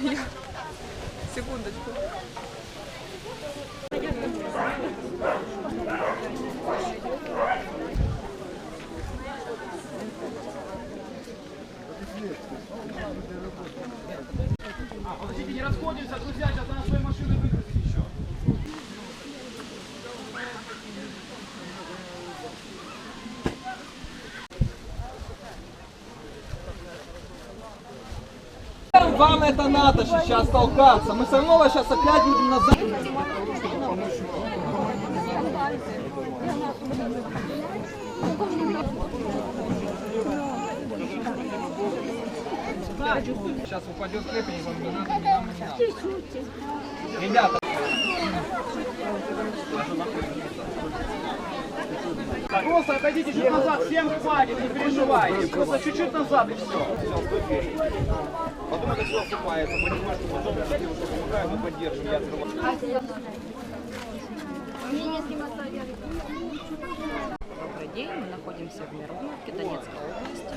ее. Секундочку. Вам это надо сейчас толкаться. Мы все равно вас сейчас опять будем назад. Сейчас упадет крепень, вам не надо. Ребята, Просто отойдите чуть назад, всем хватит, не переживайте. Просто чуть-чуть назад и все. Потом это все окупается, мы немножко потом девушка помогает, мы поддержим, я открываю. День, мы находимся в Мироновке, Донецкой области.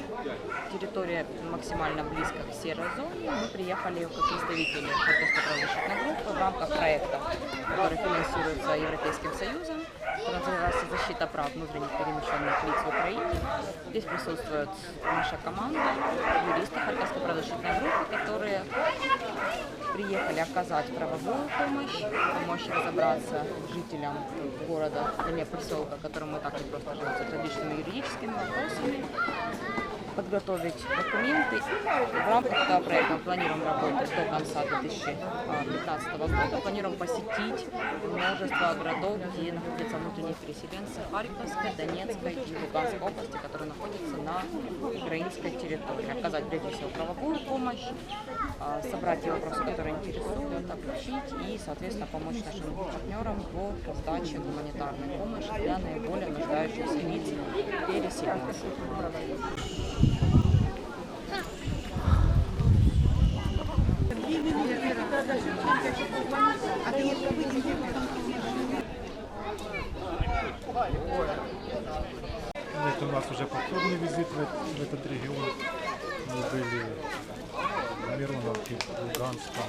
Территория максимально близко к серой зоне. Мы приехали как представители Харьковской группы в рамках проекта, который финансируется Европейским Союзом. который Называется «Защита прав внутренних перемещенных лиц в Украине». Здесь присутствует наша команда, юристы Харьковской правозащитной группы, которые приехали оказать правовую помощь, помочь разобраться жителям города, вернее поселка, которому так не просто различными юридическими вопросами, подготовить документы. В рамках этого проекта планируем работать до конца 2015 года. Планируем посетить множество городов, где находятся внутренние переселенцы Харьковской, Донецкой и Луганской области, которые находятся на украинской территории. Оказать прежде всего правовую помощь, а, собрать те вопросы, которые интересуют, обучить и, соответственно, помочь нашим партнерам в сдаче гуманитарной помощи для наиболее нуждающихся лиц переселенцев. Это у нас уже повторный визит в, в этот регион. Мы были в Мироновке, Луганске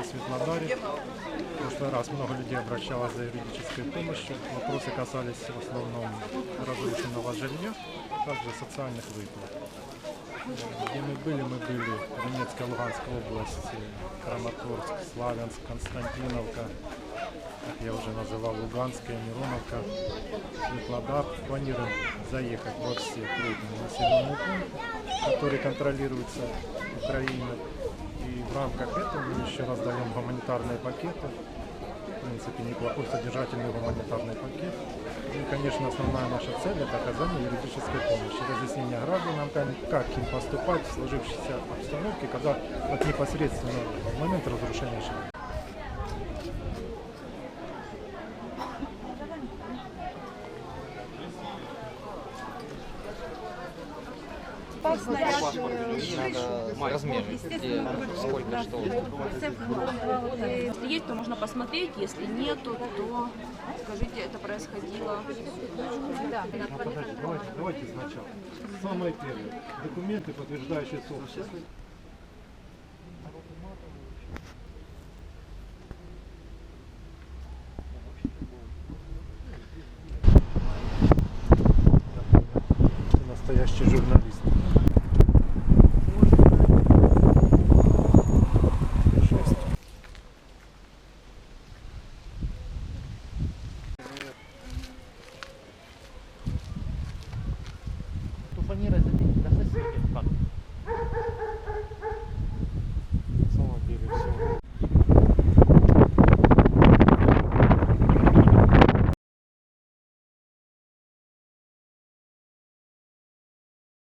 и Светлодаре. В прошлый раз много людей обращалось за юридической помощью. Вопросы касались в основном разрушенного жилья, также социальных выплат. Где мы были? Мы были в Донецкой, Луганской области, Краматорск, Славянск, Константиновка, как я уже называл, Луганская, Мироновка, Светлодар. Планируем заехать во все крупные населенные пункты, которые контролируются Украиной. И в рамках этого мы еще раздаем гуманитарные пакеты. Принципе, неплохой содержательный гуманитарный пакет. И, конечно, основная наша цель – это оказание юридической помощи, разъяснение гражданам, как им поступать в сложившейся обстановке, когда вот непосредственно в момент разрушения Надо размер, сколько, что. Если есть, то можно посмотреть, если нету, то скажите, это происходило. Ну, подожди, давайте, давайте сначала. Самое первое. Документы, подтверждающие собственность. Настоящий журналист. Ту фанерой забить до соседей. Как?